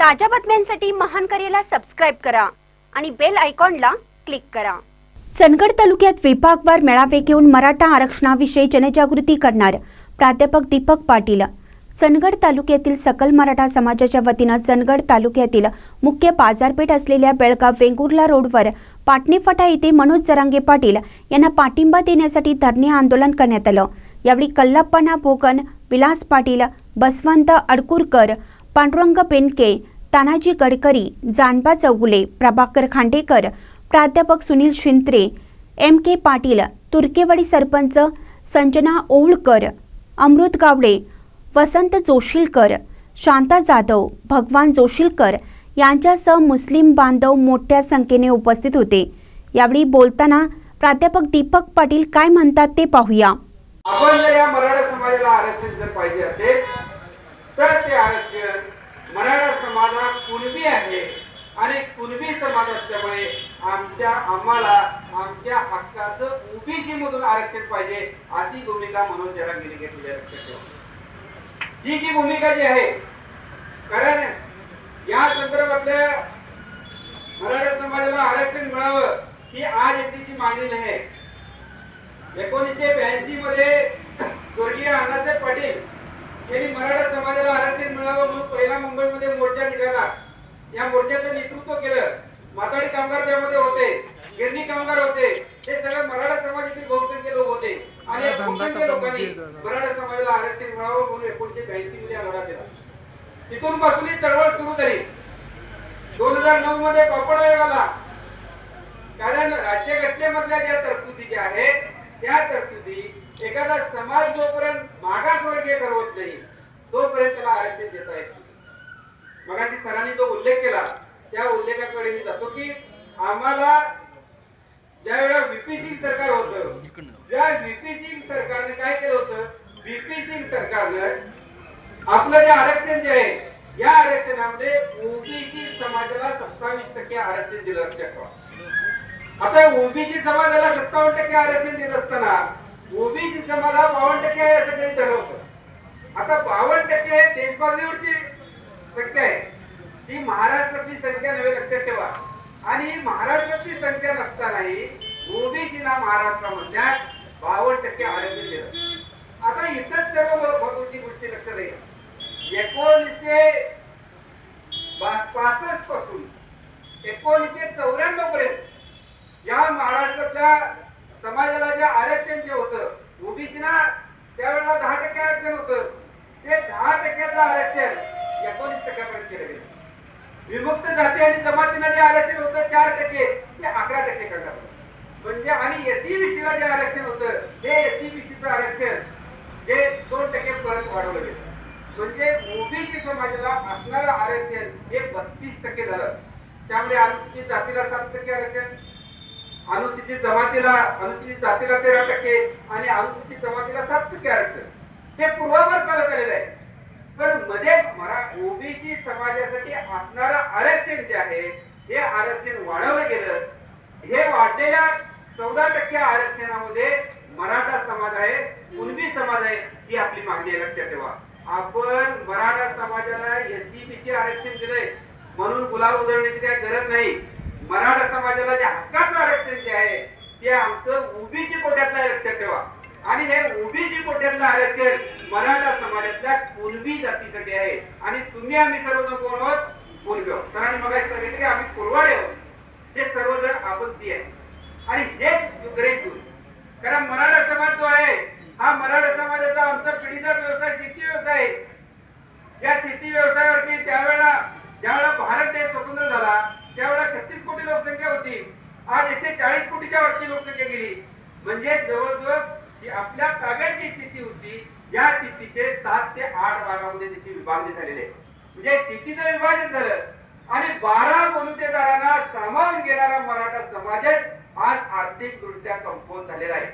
ताज्या बातम्यांसाठी महान करेला सबस्क्राईब करा आणि बेल आयकॉनला क्लिक करा. चंदगड तालुक्यात विभागवार मेळावे घेऊन मराठा आरक्षणाविषयी जनजागृती करणार प्राध्यापक दीपक पाटील. चंदगड तालुक्यातील सकल मराठा समाजाच्या वतीनं चंदगड तालुक्यातील मुख्य बाजारपेठ असलेल्या बेळगाव वेंगुर्ला रोडवर पाटणेफाटा येथे मनोज जरांगे पाटील यांना पाठिंबा देण्यासाठी धरणे आंदोलन करण्यात आलं. यावेळी कल्लप्पना भोगन विलास पाटील बसवंत अडकुरकर पांडुरंग बेनके तानाजी गडकरी जानबा चौगुले प्रभाकर खांडेकर प्राध्यापक सुनील शिंत्रे एम के पाटील तुर्केवाडी सरपंच संजना ओवळकर अमृत गावडे वसंत जोशीलकर शांता जाधव भगवान जोशीलकर यांच्यासह मुस्लिम बांधव मोठ्या संख्येने उपस्थित होते. यावेळी बोलताना प्राध्यापक दीपक पाटील काय म्हणतात ते पाहूया. आपण जर या मराठा समाजाला आरक्षण जर पाहिजे असेल तर ते आरक्षण मराठा समाज हा कुणबी आहे आणि कुणबी समाज असल्यामुळे आमच्या आम्हाला आमच्या हक्काचं ओबीसी मधून आरक्षण पाहिजे अशी भूमिका म्हणून जरांगीने घेतलेली आहे, लक्षात ठेवा. ही जी भूमिका जी आहे कारण या संदर्भातल्या मराठा समाजाला आरक्षण मिळावं ही आज एकटीची मागणी नाही. एकोणीसशे ब्याऐंशी मध्ये स्वर्गीय अण्णासाहेब पाटील यांनी मराठा समाजाला आरक्षण मिळावं म्हणून पहिला मुंबईमध्ये निघाला या मोर्चाचं नेतृत्व केलं. माताडी कामगार त्यामध्ये होते. गिरणी कामगार होते. हे सगळे मराठा समाजातील बहुसंख्य लोक होते. आणि या बहुसंख्य लोकांनी मराठा समाजाला आरक्षण मिळावं म्हणून एकोणीसशे ब्याऐंशी मध्ये हा लढा दिला तिथून पासून ही चळवळ सुरू झाली. दोन हजार नऊ मध्ये पापड आयोग आला. कारण राज्यघटनेमधल्या ज्या तरतुदी ज्या आहेत त्या तरतुदी एखादा समाज जोपर्यंत मागासवर्गीय ठरवत नाही तोपर्यंत त्याला आरक्षण देता येत. मगाशी सरांनी जो उल्लेख केला त्या उल्लेखाकडे मी जातो की आम्हाला ज्या वेळा व्हीपी सिंग सरकार होतं त्या व्हीपी सिंग सरकारने काय केलं होतं? व्हीपी सिंग सरकारनं आपलं जे आरक्षण जे आहे या आरक्षणामध्ये ओबीसी समाजाला सत्तावीस टक्के आरक्षण दिलं लक्षात आता ओबीसी समाजाला सत्तावन्न टक्के आरक्षण देत असताना ओबीसी समाजाला बावन्न टक्के आहे असं काही आता बावन्न टक्के देशपातळीवरची संख्या आहे. ती महाराष्ट्रातली संख्या नव्हे लक्षात ठेवा. आणि महाराष्ट्रातली संख्या नसतानाही ओबीसीना महाराष्ट्रामधल्या बावन्न टक्के आरक्षण दिलं. आता इथंच सर्व महत्वाची गोष्टी लक्षात येईल एकोणीसशे पासष्टपासून एकोणीसशे चौऱ्याण्णव पर्यंत या महाराष्ट्रातल्या समाजाला जे आरक्षण जे होतं ओबीसीना त्यावेळेला दहा टक्के आरक्षण होतं. ते दहा टक्क्याचं आरक्षण एकोणीस टक्क्यापर्यंत केलं गेलं. विमुक्त जाती आणि जमातीला जे आरक्षण होतं चार टक्के ते अकरा टक्के करण्यात आलं. म्हणजे आणि एससी बीसीला जे आरक्षण होतं हे एससी बीसीचं आरक्षण जे दोन टक्के परत वाढवलं गेलं. म्हणजे ओबीसी समाजाला असणारं आरक्षण हे बत्तीस टक्के झालं. त्यामुळे अनुसूचित जातीला सात टक्के आरक्षण अनुसूचित जमातीला अनुसूचित जातीला तेरा टक्के आणि अनुसूचित जमातीला सात टक्के आरक्षण. हे पूर्वावर चालत आलेलं आहे. पण मध्ये मरा ओबीसी समाजासाठी असणारं आरक्षण जे आहे हे आरक्षण वाढवलं गेलं. हे वाढलेल्या चौदा टक्के आरक्षणामध्ये मराठा समाज आहे कुणबी समाज आहे ही आपली मागणी आहे. लक्षात ठेवा. आपण मराठा समाजाला एससी बीसी आरक्षण दिलंय म्हणून गुलाल उधळण्याची काही गरज नाही. मराठा समाजाला जे हक्काचं आरक्षण जे आहे ते आमचं ओबीसी कोट्यातलं लक्षात ठेवा. आणि हे ओबीसी कोट्यातलं आरक्षण मराठा समाजातल्या कुणबी जातीसाठी आहे. आणि तुम्ही आम्ही सर्वजण कोण आहोत? कुणबी आहोत. सरांनी मग सांगितलं की आम्ही कुरवाडे आहोत. हे सर्वजण आपत्ती आहे. आणि हेच ग्रेट घेऊन कारण मराठा समाज जो आहे हा मराठा समाजाचा आमचा पिढीचा व्यवसाय शेती व्यवसाय आहे. या शेती व्यवसायावरती त्यावेळेला ज्यावेळेला भारत देश स्वतंत्र झाला त्यावेळेला छत्तीस कोटी लोकसंख्या होती. आज एकशे चाळीस कोटीच्या वरती लोकसंख्या गेली. म्हणजे जवळजवळ जी आपल्या ताब्यात जी शेती होती या शेतीचे सात ते आठ भागामध्ये त्याची विभागणी झालेली आहे. म्हणजे शेतीचं विभाजन झालं आणि बारा बलुतेदारांना सामावून घेणारा मराठा समाज आज आर्थिक दृष्ट्या कमकुवत झालेला आहे.